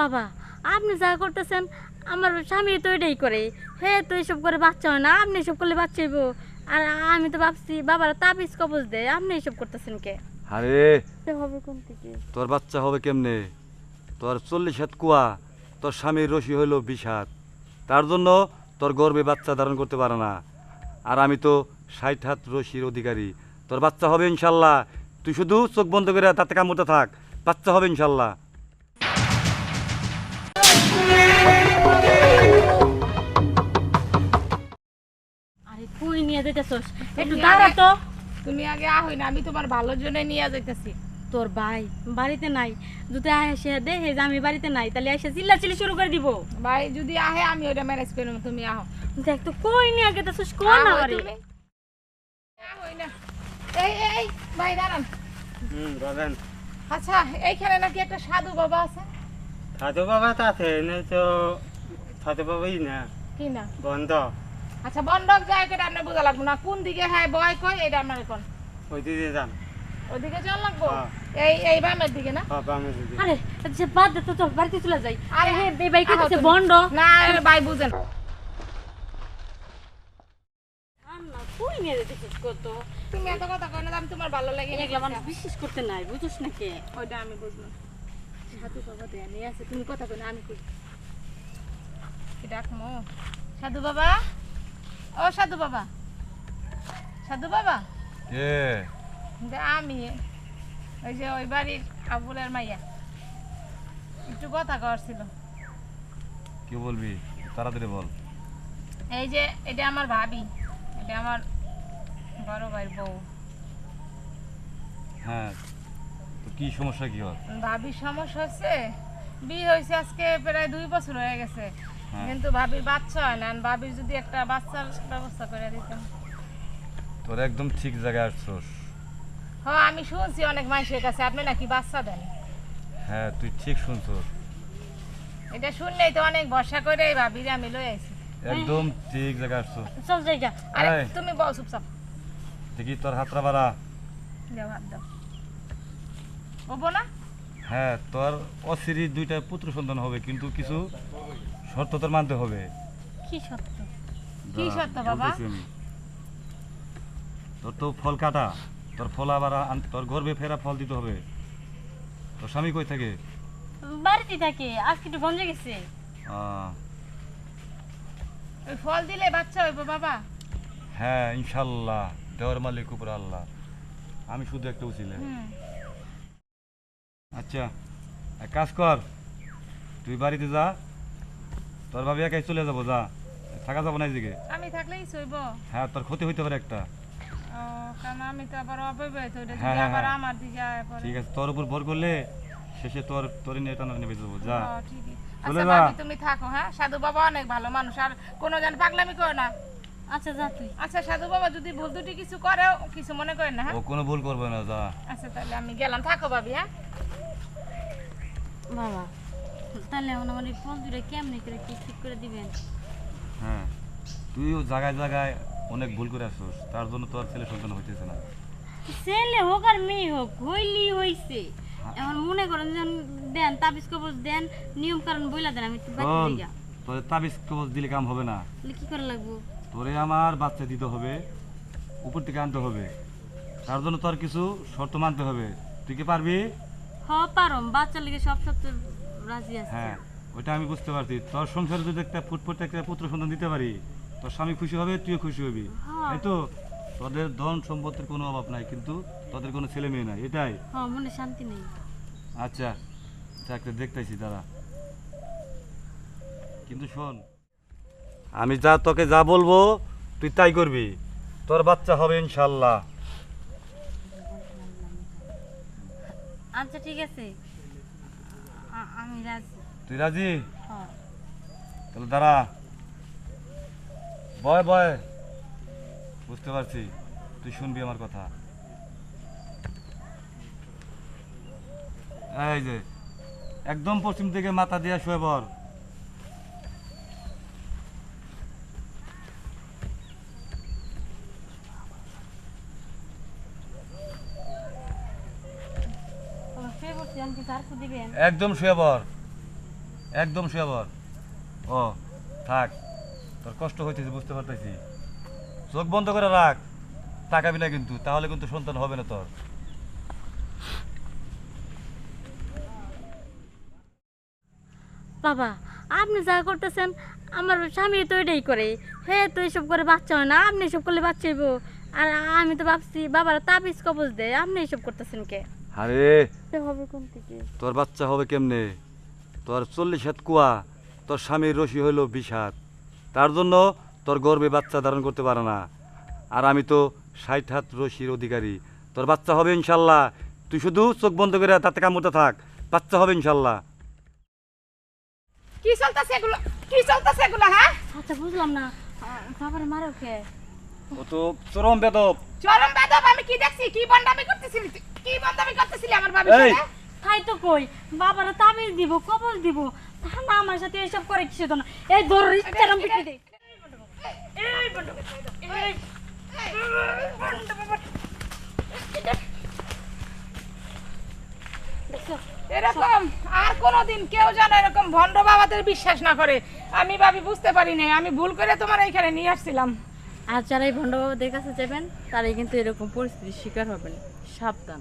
বাবা আপনি যা করতেছেন আমার স্বামী তো এটাই করে। হে তো এসব করে বাচ্চা হয় না আপনি এসব করলে বাচ্চা হইব। আর আমি তো ভাবছি বাবার তাবিজ কবজ দেয় আপনি এসব করতেছেন কে? আরে হবে কোন থেকে? তোর বাচ্চা হবে কেমনে? তোর চল্লিশ হাত কুয়া তোর স্বামীর রশি হইল বিষ হাত। তার জন্য তোর গর্বে বাচ্চা ধারণ করতে পারে না। আর আমি তো ষাট হাত রশির অধিকারী। তোর বাচ্চা হবে ইনশাল্লাহ। তুই শুধু চোখ বন্ধ করে তাতে কামড়তে থাক। বাচ্চা হবে ইনশাল্লাহ। নিয়ে যেতেছস একটু দাঁড়া তো। তুমি আগে আহই না আমি তোমার ভালোর জন্য নিয়ে যাইতেছি। তোর ভাই বাড়িতে নাই। যদি এসে দে হে যে আমি বাড়িতে নাই তাহলে এসে চিল্লা চিল্লি শুরু করে দিব। ভাই যদি আহে আমি ওটা ম্যানেজ করে নেব তুমি আহো। দেখ তো কই নিয়ে কোন আহো আবারে তুমি। না। এই এই, ভাই দাঁড়ান। হুম বলেন। আচ্ছা এইখানে নাকি একটা সাধু বাবা আছে? সাধু বাবা তো আছে তো সাধু বাবাই না। কি না? বন্ধ। আচ্ছা বন্ধক যায় কেটে আপনার বোঝা লাগবো না। কোন দিকে হ্যাঁ বয় কই এটা আপনার কোন ওই দিকে যান। ওদিকে চল লাগবো? হ্যাঁ। এই এই বামের দিকে না? বাবা আমি দিদি আরে আচ্ছা বাদ দে তো চল বাড়িতে চলে যাই। আরে হে বে ভাই আহো কইতেছে তুমি। বন্ড না ভাই বুঝেন কই নিয়ে যেতেছিস কত? তুমি এত কথা কই না আমি তোমার ভালো লাগে এগুলা মানুষ বিশ্বাস করতে নাই বুঝছ নাকি ওইটা আমি বুঝলাম সাধু বাবা দেয়া নিয়ে আছে তুমি কথা কই না আমি কই কি ডাকমো? সাধু বাবা? ও সাধু বাবা। সাধু বাবা? কে? আমি। ওই যে ওই বাড়ির আবুলের মাইয়া। একটু কথা করছিল কি বলবি? তাড়াতাড়ি বল। এই যে এটা আমার ভাবি। এটা আমার বড় ভাইয়ের বউ। হ্যাঁ তো কি সমস্যা কি হল ভাবির সমস্যা হচ্ছে বিয়ে হয়েছে আজকে প্রায় দুই বছর হয়ে গেছে। হ্যাঁ। কিন্তু ভাবির বাচ্চা হয় না ভাবির যদি একটা বাচ্চার ব্যবস্থা করে দিতাম তোর একদম ঠিক জায়গায় আসছোস। হ্যাঁ আমি শুনছি অনেক মানুষের কাছে আপনি নাকি বাচ্চা দেন? হ্যাঁ তুই ঠিক শুনছোস। এটা শুনলেই তো অনেক ভরসা করে এই ভাবিরে আমি লই আইছি। একদম ঠিক জায়গায় আসছোস। চল জায়গা আরে এই। তুমি বল চুপচাপ। দেখি তোর হাতরা বাড়া। দাও হাত দাও। হব না? হ্যাঁ তোর অসিরি দুইটা পুত্র সন্তান হবে কিন্তু কিছু শর্ত তোর মানতে হবে। কি সত্য? কি শর্ত বাবা? তোর তো ফল কাটা তোর ফল আবার তোর গর্বে ফেরা ফল দিতে হবে। তোর স্বামী কই থাকে? বাড়িতে থাকে আজকে একটু গেছে। ওই ফল দিলে বাচ্চা হইবো বাবা। হ্যাঁ ইনশাল্লাহ দেওয়ার মালিক উপর আল্লাহ। আমি শুধু একটা উচিলে আচ্ছা এক কাজ কর তুই বাড়িতে যা তোর ভাবি একাই চলে যাব যা। থাকা যাব না এদিকে। আমি থাকলেই সইব হ্যাঁ তোর ক্ষতি হইতে পারে একটা। কারণ আমি তো আবার হ্যাঁ, হ্যাঁ, আবার হ্যাঁ। আমার দিকে আয় পড়ে। ঠিক আছে তোর উপর ভর করলে শেষে তোর তোর নিয়ে টানা নেবে যাব যা। ও, ঠিকই। চলে আচ্ছা। ভাবি তুমি থাকো হ্যাঁ? সাধু বাবা অনেক ভালো মানুষ আর কোনো জন পাগলামি করো না। আচ্ছা যা তুই। আচ্ছা সাধু বাবা যদি ভুল দুটি কিছু করেও কিছু মনে করেন না হ্যাঁ? ও কোনো ভুল করবে না যা। আচ্ছা তাহলে আমি গেলাম। থাকো ভাবি হ্যাঁ? বাবা। তাহলে এখন আমার এই দুটো কেমনি করে কি ঠিক করে দিবেন? হ্যাঁ তুইও জায়গায় জায়গায় অনেক ভুল করে আসছিস তার জন্য তোর ছেলে সন্তান হইতেছে না। ছেলে হোক আর মেয়ে হোক হইলি হইছে। এখন মনে করেন যে দেন তাবিজ কবজ দেন নিয়ম কারণ বইলা দেন আমি তোর তাবিজ কবজ দিলে কাম হবে না। কি করে লাগবো? তোরে আমার বাচ্চা দিতে হবে উপর থেকে আনতে হবে। তার জন্য তোর কিছু শর্ত মানতে হবে। তুই কি পারবি? হ পারম বাচ্চার লিগে সব সত্য রাজি আছে। হ্যাঁ ওইটা আমি বুঝতে পারছি। তোর সংসারে যদি একটা ফুটফুট একটা পুত্র সন্তান দিতে পারি তোর স্বামী খুশি হবে তুইও খুশি হবি। হ্যাঁ। তাই তো? তোদের ধন সম্পত্তির কোনো অভাব নাই কিন্তু তোদের কোনো ছেলে মেয়ে নাই এটাই। হ মনে শান্তি নেই। আচ্ছা চাকরি দেখতেছি দাদা কিন্তু শোন আমি যা তোকে যা বলব তুই তাই করবি। তোর বাচ্চা হবে ইনশাল্লাহ। আচ্ছা ঠিক আছে। আমি রাজি। তুই রাজি? হ্যাঁ। তাহলে দাঁড়া। বয় বয়। বুঝতে পারছি। তুই শুনবি আমার কথা। এই যে একদম পশ্চিম দিকে মাথা দিয়ে শুয়ে বর আমার ফেভারিট জান কি আর দিবেন একদম শুয়ে একদম শুয়ে ও থাক। তোর কষ্ট হইতেছে বুঝতে পারতেছি। চোখ বন্ধ করে রাখ। তাকাবি না কিন্তু তাহলে কিন্তু সন্তান হবে না তোর। বাবা আপনি যা করতেছেন আমার স্বামী তো এটাই করে। হে তো এইসব করে বাচ্চা হয় না আপনি এসব করলে বাচ্চা হইব। আর আমি তো ভাবছি বাবার তাবিজ কবজ দেয় আপনি এসব করতেছেন কে? আরে। হবে কোন থেকে? তোর বাচ্চা হবে কেমনে? তোর চল্লিশ হাত কুয়া তোর স্বামীর রশি হইল বিশ হাত। তার জন্য তোর গর্বে বাচ্চা ধারণ করতে পারে না। আর আমি তো ষাট হাত রশির অধিকারী। তোর বাচ্চা হবে ইনশাল্লাহ। তুই শুধু চোখ বন্ধ করে তাতে কামড়তে থাক। বাচ্চা হবে ইনশাল্লাহ। কি চলতেছে এগুলো? কি চলতেছে এগুলো হ্যাঁ? আচ্ছা বুঝলাম না। বাবার মারো কে? ও তো চরম বেদব। চরম বেদব আমি কি দেখছি? কি বন্ডামি করতেছিলি কি বন্ডামি করতেছিলি আমার বাবির! সাথে? তাই তো কই বাবারা তাবিজ দিব কবজ দিব। তা না আমার সাথে এইসব করে কিছু তো না এই ধর ইচ্ছারাম পিঠে দে। এই বন্ধু এই এরকম আর কোনোদিন কেউ যেন এরকম ভণ্ড বাবাদের বিশ্বাস না করে। আমি ভাবি বুঝতে পারি নাই আমি ভুল করে তোমার এখানে নিয়ে আসছিলাম। আর যারা এই ভণ্ডবাবাদের কাছে যাবেন তারাই কিন্তু এরকম পরিস্থিতির শিকার হবেন। সাবধান।